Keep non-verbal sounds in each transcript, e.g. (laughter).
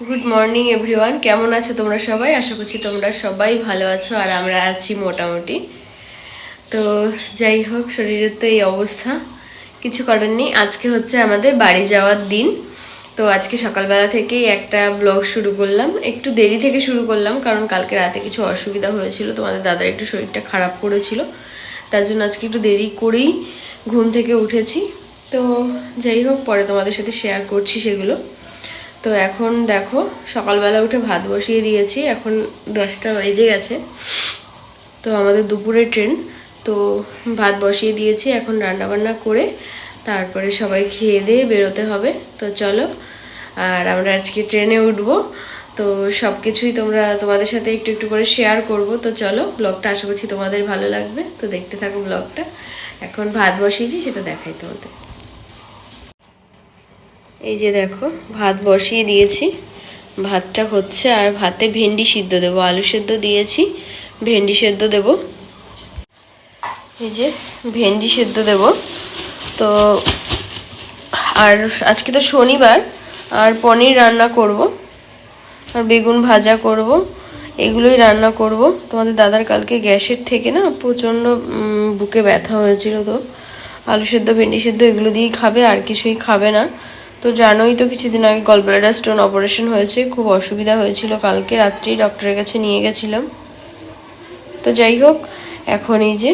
Good morning everyone কেমন আছো তোমরা সবাই? আশা করছি তোমরা সবাই ভালো আছো আর আমরা আছি মোটামুটি। তো যাই হোক, শরীরের তো এই অবস্থা। কিছু করার নেই। আজকে হচ্ছে আমাদের বাড়ি যাওয়ার দিন। তো আজকে সকালবেলা থেকেই একটা ব্লগ শুরু করলাম। একটু দেরি থেকে শুরু করলাম, কারণ কালকে রাতে কিছু অসুবিধা হয়েছিল। তোমাদের দাদার একটু শরীরটা খারাপ করেছিল। তার জন্য আজকে একটু দেরি করেই ঘুম থেকে উঠেছি। তো যাই হোক, পরে তোমাদের সাথে শেয়ার করছি সেগুলো। তো এখন দেখো, সকালবেলা উঠে ভাত বসিয়ে দিয়েছি, এখন দশটা বেজে গেছে। তো আমাদের দুপুরে ট্রেন, তো ভাত বসিয়ে দিয়েছি, এখন রান্না বান্না করে তারপরে সবাই খেয়ে দিয়ে বেরোতে হবে। তো চলো, আর আমরা আজকে ট্রেনে উঠবো। তো সব কিছুই তোমরা তোমাদের সাথে একটু একটু করে শেয়ার করব। তো চলো, ব্লগটা আশা করছি তোমাদের ভালো লাগবে। তো দেখতে থাকো ব্লগটা। এখন ভাত বসিয়েছি, সেটা দেখাই তোমাদের। এই যে দেখো, ভাত বসিয়ে দিয়েছি। ভাতটা হচ্ছে আর ভাতে ভেন্ডি সিদ্ধ দেবো, আলু সেদ্ধ দিয়েছি, ভেন্ডি সেদ্ধ দেব। এই যে ভেন্ডি সেদ্ধ দেব। তো আর আজকে তো শনিবার, আর পনির রান্না করব, আর বেগুন ভাজা করব, এগুলোই রান্না করব। তোমাদের দাদার কালকে গ্যাসের থেকে না প্রচণ্ড বুকে ব্যথা হয়েছিল তো। আলু সেদ্ধ, ভেন্ডি সেদ্ধ এগুলো দিয়েই খাবে, আর কিছুই খাবে না। তো জানোই তো কিছুদিন আগে গলব্লাডার স্টোন অপারেশন হয়েছে, খুব অসুবিধা হয়েছিল কালকে রাত্রেই ডক্টরের কাছে নিয়ে গেছিলাম। তো যাই হোক, এখন এই যে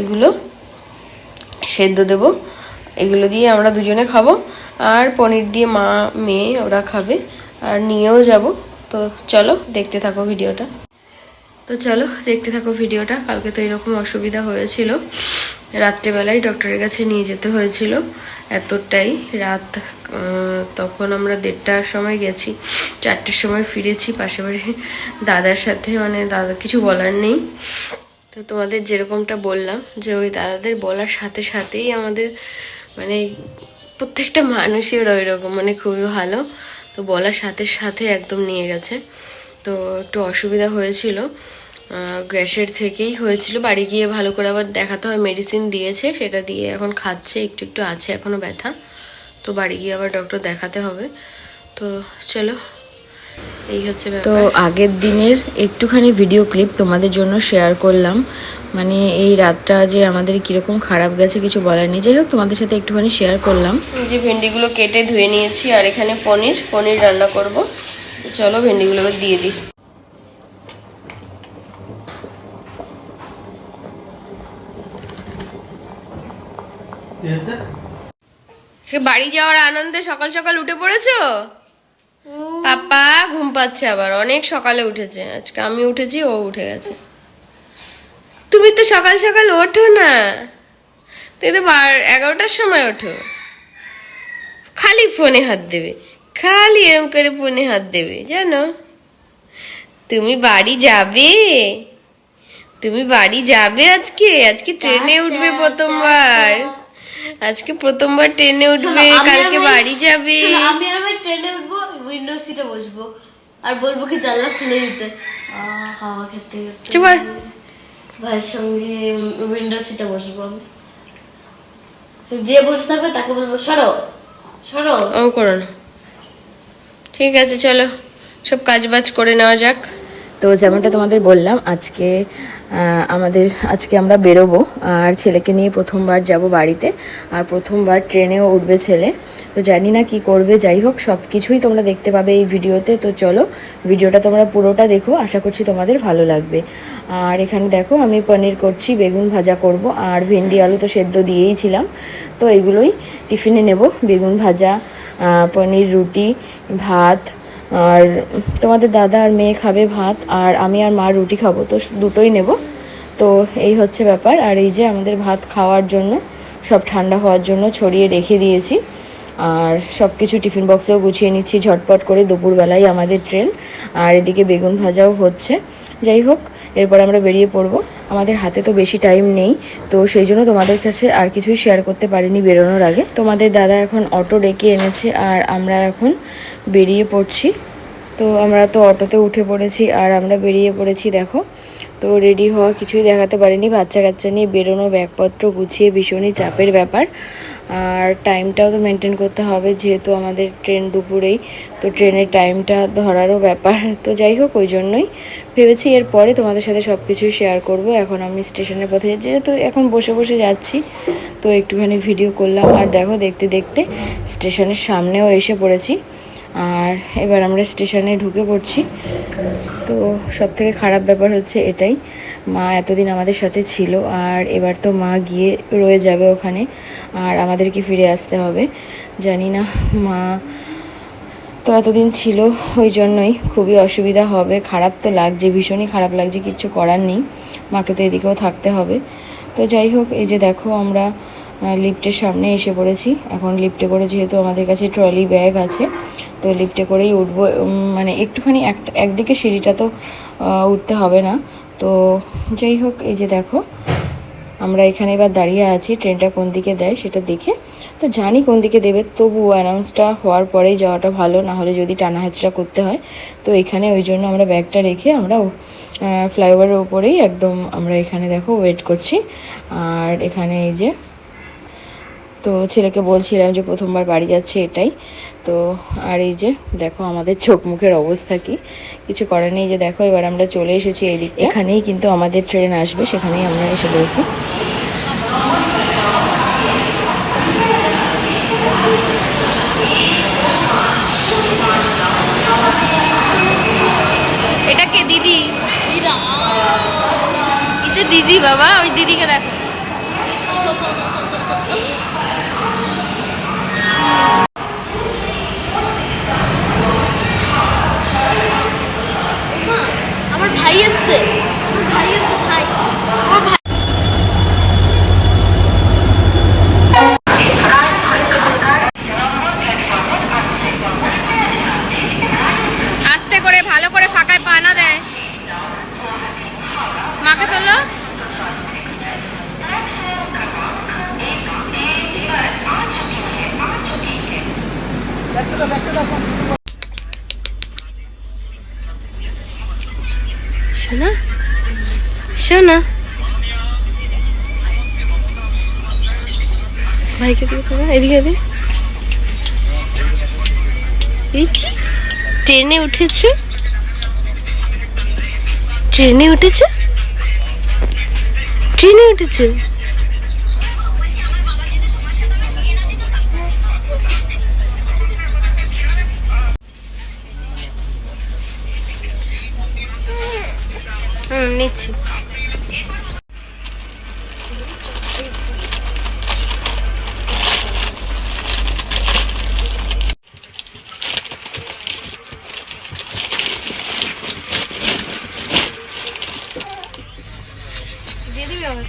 এগুলো সেদ্ধ দেব, এগুলো দিয়ে আমরা দুজনে খাব, আর পনির দিয়ে মা, মেয়ে ওরা খাবে, আর নিয়েও যাব। তো চলো, দেখতে থাকো ভিডিওটা। তো চলো, দেখতে থাকো ভিডিওটা, কালকে তো এরকম অসুবিধা হয়েছিল। রাত্রেবেলায় ডক্টরের কাছে নিয়ে যেতে হয়েছিল। এতটাই রাত তখন আমরা দেড়টার সময় গেছি। চারটের সময় ফিরেছি, পাশে বাড়ি দাদার সাথে মানে দাদা, কিছু বলার নেই। তো তোমাদের যেরকমটা বললাম, যে ওই দাদাদের বলার সাথে সাথেই আমাদের মানে প্রত্যেকটা মানুষই ওই রকম মানে খুবই ভালো। তো বলার সাথে সাথে একদম নিয়ে গেছে। তো একটু অসুবিধা হয়েছিল। গ্যাসের থেকেই হয়েছিল। বাড়ি গিয়ে ভালো করে আবার দেখাতে হয় মেডিসিন দিয়েছে সেটা দিয়ে এখন খাচ্ছে একটু একটু আছে এখনও ব্যথা। তো বাড়ি গিয়ে আবার ডক্টর দেখাতে হবে। তো চলো এই হচ্ছে তো আগের দিনের একটুখানি ভিডিও ক্লিপ তোমাদের জন্য শেয়ার করলাম। মানে এই রাতটা যে আমাদের কীরকম খারাপ গেছে কিছু বলার নেই। যাই হোক তোমাদের সাথে একটুখানি শেয়ার করলাম। যে ভেন্ডিগুলো কেটে ধুয়ে নিয়েছি আর এখানে পনির। পনির রান্না করব। চলো ভেন্ডিগুলো দিয়ে দিই। বাড়ি যাওয়ার আনন্দে সকাল সকাল উঠে পড়েছো? পাপা ঘুম পাচ্ছে আবার অনেক সকালে উঠেছে। আজকে আমি উঠেছি ও উঠে গেছে। তুমি তো সকাল সকাল ওঠো না। তুমি তো বার এগারোটার সময় ওঠো। খালি ফোনে হাত দেবে খালি এরম করে ফোনে হাত দেবে জানো? তুমি বাড়ি যাবে? তুমি বাড়ি যাবে আজকে? আজকে ট্রেনে উঠবে প্রথমবার। আজকে প্রথমবার ট্রেনে উঠবে কালকে বাড়ি যাবে। আমি আমি ট্রেনে উঠবো উইন্ডো সিটে বসবো। আর বলব কি জানলা খুলে দিতে। হাওয়া খেতে চুপার ভাইয়ের সঙ্গে উইন্ডো সিটে বসবো আমি। যে বসে থাকবে তাকে বলব সরো সরো। ও করো না। ঠিক আছে চলো। সব কাজ বাজ করে নেওয়া যাক। তো যেমনটা তোমাদের বললাম আজকে আমাদের আজকে আমরা বেরোবো আর ছেলেকে নিয়ে প্রথমবার যাব বাড়িতে আর প্রথমবার ট্রেনেও উঠবে ছেলে। তো জানি না কি করবে, যাই হোক সব কিছুই তোমরা দেখতে পাবে এই ভিডিওতে। তো চলো, ভিডিওটা তোমরা পুরোটা দেখো, আশা করছি তোমাদের ভালো লাগবে। আর এখানে দেখো, আমি পনির করছি, বেগুন ভাজা করব, আর ভেন্ডি আলু তো সেদ্ধ দিয়েই ছিলাম। তো এগুলোই টিফিনে নেব, বেগুন ভাজা পনির, রুটি, ভাত আর তোমাদের দাদা আর মেয়ে খাবে ভাত, আর আমি আর মা রুটি খাব, তো দুটোই নেব। তো এই হচ্ছে ব্যাপার, আর এই যে আমাদের ভাত খাওয়ার জন্য, সব ঠান্ডা হওয়ার জন্য ছড়িয়ে রেখে দিয়েছি। আর সব কিছু টিফিন বক্সেও গুছিয়ে নিচ্ছি ঝটপট করে দুপুরবেলায় আমাদের ট্রেন। আর এদিকে বেগুন ভাজাও হচ্ছে। যাই হোক, এরপর আমরা বেরিয়ে পড়ব। আমাদের হাতে তো বেশি টাইম নেই, তো সেই জন্য তোমাদের কাছে আর কিছুই শেয়ার করতে পারিনি বেরোনোর আগে। তোমাদের দাদা এখন অটো ডেকে এনেছে, আর আমরা এখন বেরিয়ে পড়ছি। তো আমরা তো অটোতে উঠে পড়েছি আর আমরা বেরিয়ে পড়েছি, দেখো। তো রেডি হওয়া কিছুই দেখাতে পারিনি বাচ্চা কাচ্চা নিয়ে বেরোনো, ব্যাগপত্র গুছিয়ে ভীষণই চাপের ব্যাপার। আর টাইমটাও তো মেনটেন করতে হবে, যেহেতু আমাদের ট্রেন দুপুরেই, তো ট্রেনের টাইমটা ধরারও ব্যাপার। তো যাই হোক, ওই জন্যই ভেবেছি এরপরে তোমাদের সাথে সব কিছুই শেয়ার করব। এখন আমি স্টেশনের পথে, যেহেতু এখন বসে বসে যাচ্ছি, তো একটুখানি ভিডিও করলাম। আর দেখো, দেখতে দেখতে স্টেশনের সামনেও এসে পড়েছি। আর এবার আমরা স্টেশনে ঢুকে পড়ছি। তো সব থেকে খারাপ ব্যাপার হচ্ছে এটাই, মা এতদিন আমাদের সাথে ছিল আর এবার তো মা গিয়ে রয়ে যাবে ওখানে আর আমাদেরকে ফিরে আসতে হবে। জানি না, মা তো এতদিন ছিল ওই জন্যই খুবই অসুবিধা হবে, খারাপ তো লাগছে, ভীষণই খারাপ লাগছে, কিচ্ছু করার নেই। মাকে তো এদিকেও থাকতে হবে। তো যাই হোক, এই যে দেখো আমরা লিফটের সামনে এসে পড়েছি। এখন লিফটে করে যেহেতু আমাদের কাছে ট্রলি ব্যাগ আছে তো লিফটে করেই উঠবো মানে একটুখানি একটা একদিকে সিঁড়িটা তো উঠতে হবে না। তো যাই হোক, এই যে দেখো, আমরা এখানে এবার দাঁড়িয়ে আছি, ট্রেনটা কোন দিকে দেয় সেটা দেখে। তো জানি কোন দিকে দেবে, তবু অ্যানাউন্সটা হওয়ার পরেই যাওয়াটা ভালো, না হলে যদি টানা হেঁচড়া করতে হয়। তো এখানে ওই জন্য আমরা ব্যাগটা রেখে আমরা ফ্লাইওভারের ওপরেই একদম আমরা এখানে দেখো ওয়েট করছি। আর এখানে এই যে তো ছেলেকে বলছিলাম যে প্রথমবার বাড়ি যাচ্ছে এটাই। তো আর এই যে দেখো আমাদের চোখ মুখের অবস্থা কি? কিছু করার নেই যে দেখো এবার আমরা চলে এসেছি এই দিকে এখানেই কিন্তু আমাদের ট্রেন আসবে সেখানেই আমরা এসে এটা কে দিদি? দিদি বাবা ওই দিদিকে দেখো আমার ভাই এসছে আমার ভাই এসছে ভাই আমার ভাই আস্তে করে ভালো করে ফাঁকায় পা না দেয় মাকে তোলো শোনা? শোনা। ভাইকে দিয়ে তোলো এদিকে এদিকে। দিচ্ছি ট্রেনে উঠেছে। ট্রেনে উঠেছে? ট্রেনে উঠেছো? হুম নিচ্ছি দিয়ে দিবি আমার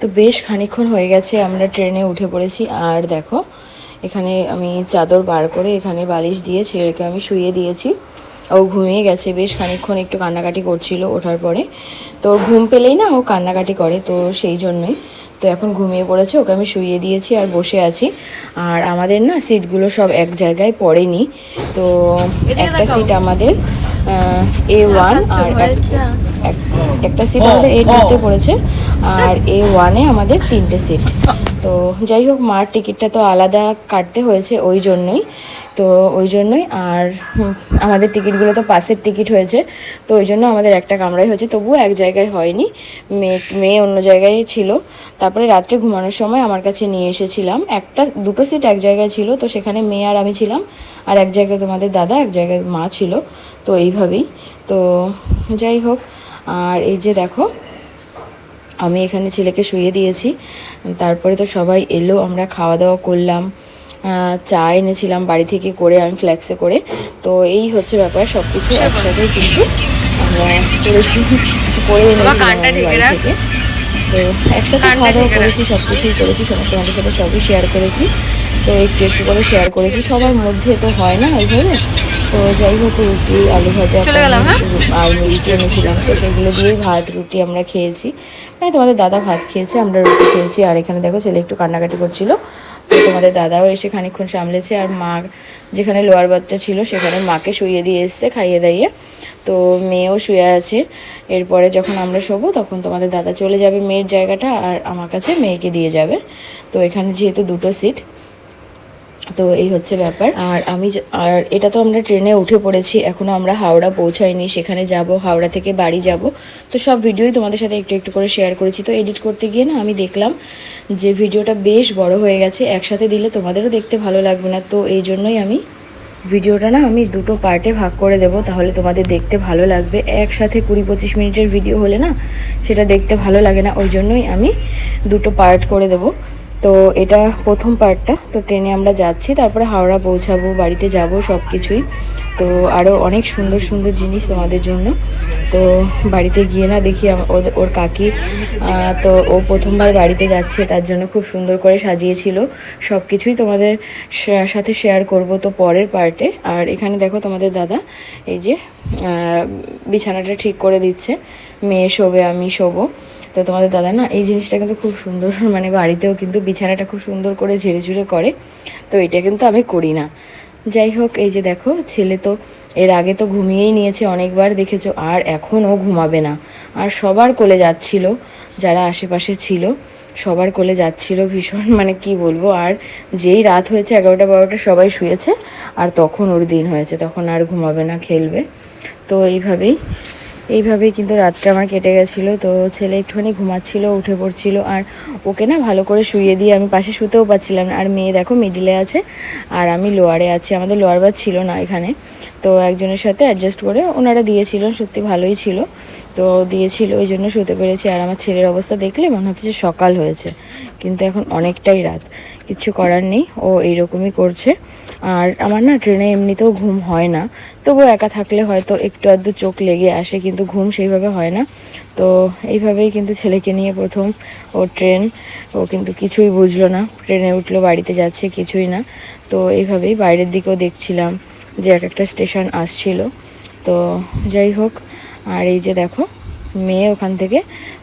তো বেশ খানিক্ষণ হয়ে গেছে আমরা ট্রেনে উঠে পড়েছি। আর দেখো এখানে আমি চাদর বার করে এখানে বালিশ দিয়ে ছেলেকে আমি শুয়ে দিয়েছি। ও ঘুমিয়ে গেছে বেশ খানিক্ষণ একটু কান্নাকাটি করছিল ওঠার পরে। তো ওর ঘুম পেলেই না ও কান্নাকাটি করে তো সেই জন্যই। তো এখন ঘুমিয়ে পড়েছে ওকে আমি শুইয়ে দিয়েছি আর বসে আছি। আর আমাদের না সিটগুলো সব এক জায়গায় পড়েনি। তো একটা সিট আমাদের এ ওয়ান আর এক- এক- একটা সিট আমাদের এ টুতে পড়েছে। আর এ ওয়ানে আমাদের তিনটে সিট তো যাই হোক, মার টিকিটটা তো আলাদা কাটতে হয়েছে ওই জন্যই। তো ওই জন্যই আর আমাদের টিকিটগুলো তো পাশের টিকিট হয়েছে। তো ওই জন্য আমাদের একটা কামরাই হয়েছে। তবুও এক জায়গায় হয়নি। মেয়ে মেয়ে অন্য জায়গায় ছিল। তারপরে রাত্রে ঘুমানোর সময় আমার কাছে নিয়ে এসেছিলাম। একটা, দুটো সিট এক জায়গায় ছিল। তো সেখানে মেয়ে আর আমি ছিলাম। আর এক জায়গায় তোমাদের দাদা, এক জায়গায় মা ছিল। তো এইভাবেই। তো যাই হোক, আর এই যে দেখো আমি এখানে ছেলেকে শুয়ে দিয়েছি। তারপরে তো সবাই এলো আমরা খাওয়া দাওয়া করলাম চা এনেছিলাম বাড়ি থেকে করে আমি ফ্ল্যাক্সে করে। তো এই হচ্ছে ব্যাপার সব কিছু একসাথে কিন্তু আমরা করেছি করে এনেছিলাম আমি বাড়ি থেকে। তো একসাথে খাওয়া দাওয়া করেছি সব কিছুই করেছি সমস্ত আমাদের সাথে সবই শেয়ার করেছি। তো একটু একটু করে শেয়ার করেছি সবার মধ্যে তো হয় না ওইভাবে তো যাই হোক রুটি আলু ভাজা হ্যাঁ? আর মিষ্টি এনেছিলাম। তো সেগুলো দিয়েই ভাত রুটি আমরা খেয়েছি। মানে তোমাদের দাদা ভাত খেয়েছে আমরা রুটি খেয়েছি। আর এখানে দেখো ছেলে একটু কান্নাকাটি করছিল। তো তোমাদের দাদাও এসে খানিকক্ষণ সামলেছে আর মা যেখানে লোয়ার বাচ্চা ছিল সেখানে মাকে শুইয়ে দিয়ে এসছে খাইয়ে দাইয়ে। তো মেয়েও শুয়ে আছে। এরপরে যখন আমরা শোবো তখন তোমাদের দাদা চলে যাবে মেয়ের জায়গাটা আর আমার কাছে মেয়েকে দিয়ে যাবে। তো এখানে যেহেতু দুটো সিট তো এই হচ্ছে ব্যাপার। আর আমি আর এটা তো আমরা ট্রেনে উঠে পড়েছি, এখনও আমরা হাওড়া পৌঁছাইনি, সেখানে যাব, হাওড়া থেকে বাড়ি যাব। তো সব ভিডিওই তোমাদের সাথে একটু একটু করে শেয়ার করেছি। তো এডিট করতে গিয়ে না আমি দেখলাম যে ভিডিওটা বেশ বড় হয়ে গেছে, একসাথে দিলে তোমাদেরও দেখতে ভালো লাগবে না। তো এই জন্যই আমি ভিডিওটা না আমি দুটো পার্টে ভাগ করে দেব, তাহলে তোমাদের দেখতে ভালো লাগবে। একসাথে কুড়ি পঁচিশ মিনিটের ভিডিও হলে না সেটা দেখতে ভালো লাগে না, ওই জন্যই আমি দুটো পার্ট করে দেব। তো এটা প্রথম পার্টটা তো ট্রেনে আমরা যাচ্ছি, তারপরে হাওড়া পৌঁছাবো, বাড়িতে যাব সব কিছুই তো আরও অনেক সুন্দর সুন্দর জিনিস তোমাদের জন্য। তো বাড়িতে গিয়ে না দেখি ওর কাকি তো ও প্রথমবার বাড়িতে যাচ্ছে, তার জন্য খুব সুন্দর করে সাজিয়েছিল। সব কিছুই তোমাদের সাথে শেয়ার করব তো পরের পার্টে আর এখানে দেখো তোমাদের দাদা, এই যে বিছানাটা ঠিক করে দিচ্ছে। মেয়ে শোবে, আমি শোবো। তো তোমাদের দাদা না, এই জিনিসটা কিন্তু খুব সুন্দর (laughs) মানে বাড়িতেও কিন্তু বিছানাটা খুব সুন্দর করে ঝেড়ে ঝুড়ে করে, তো এটা কিন্তু আমি করি না। যাই হোক, এই যে দেখো, ছেলে তো এর আগে তো ঘুমিয়েই নিয়েছে অনেকবার, দেখেছ, আর এখনও ঘুমাবে না। আর সবার কোলে যাচ্ছিল, যারা আশেপাশে ছিল, সবার কোলে যাচ্ছিল ভীষণ (laughs) মানে কি বলব, আর যেই রাত হয়েছে, এগারোটা বারোটা সবাই শুয়েছে, আর তখন ওর দিন হয়েছে, তখন আর ঘুমাবে না, খেলবে। তো এইভাবেই এইভাবেই কিন্তু রাতটা আমার কেটে গেছিল। তো ছেলে একটুখানি ঘুমাচ্ছিল, উঠে পড়ছিল। আর ওকে না ভালো করে শুয়ে দিয়ে আমি পাশে শুতেও পাচ্ছিলাম আর মেয়ে দেখো মিডিলে আছে, আর আমি লোয়ারে আছি। আমাদের লোয়ার বার ছিল না এখানে। তো একজনের সাথে অ্যাডজাস্ট করে ওনারা দিয়েছিলেন, সত্যি ভালোই ছিল। তো দিয়েছিল, ওই জন্য শুতে পেরেছি। আর আমার ছেলের অবস্থা দেখলে মনে হচ্ছে সকাল হয়েছে, কিন্তু এখন অনেকটাই রাত, কিছু করার নেই, ও এইরকমই করছে। আর আমার না ট্রেনে এমনিতেও ঘুম হয় না তবু একা থাকলে হয়তো একটু আধটু চোখ লেগে আসে, কিন্তু ঘুম সেইভাবে হয় না। তো এইভাবেই কিন্তু ছেলেকে নিয়ে প্রথম ও ট্রেন, ও কিন্তু কিছুই বুঝলো না, ট্রেনে উঠল, বাড়িতে যাচ্ছে, কিছুই না। তো এইভাবেই বাইরের দিকেও দেখছিলাম যে এক একটা স্টেশন আসছিল। তো যাই হোক আর এই যে দেখো, মেয়ে ওখান থেকে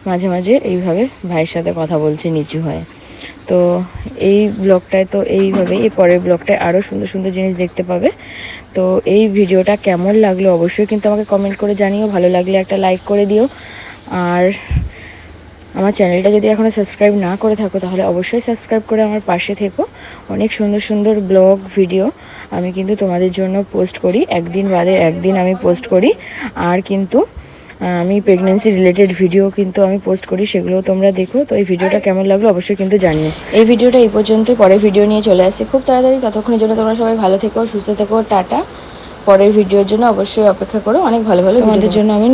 মাঝে মাঝে এইভাবে ভাইয়ের সাথে কথা বলছে, নিচু হয়ে। তো এই ব্লগটায় তো এইভাবেই, এই পরের ব্লগটায় আরও সুন্দর সুন্দর জিনিস দেখতে পাবে। তো এই ভিডিওটা কেমন লাগল অবশ্যই কিন্তু আমাকে কমেন্ট করে জানিও, ভালো লাগলে একটা লাইক করে দিও। আর আমার চ্যানেলটা যদি এখনও সাবস্ক্রাইব না করে থাকো তাহলে অবশ্যই সাবস্ক্রাইব করে আমার পাশে থেকো। অনেক সুন্দর সুন্দর ব্লগ ভিডিও আমি কিন্তু তোমাদের জন্য পোস্ট করি। একদিন বাদে একদিন আমি পোস্ট করি। আর কিন্তু আমি প্রেগনেন্সি রিলেটেড ভিডিও কিন্তু আমি পোস্ট করি সেগুলোও তোমরা দেখো। তো এই ভিডিওটা কেমন লাগল অবশ্যই কিন্তু জানিও। এই ভিডিওটা এই পর্যন্ত পরের ভিডিও নিয়ে চলে আসছি। খুব তাড়াতাড়ি ততক্ষণের জন্য তোমরা সবাই ভালো থেকো সুস্থ থেকো টাটা। পরের ভিডিওর জন্য অবশ্যই অপেক্ষা করো। অনেক ভালো ভালো তোমাদের জন্য আমি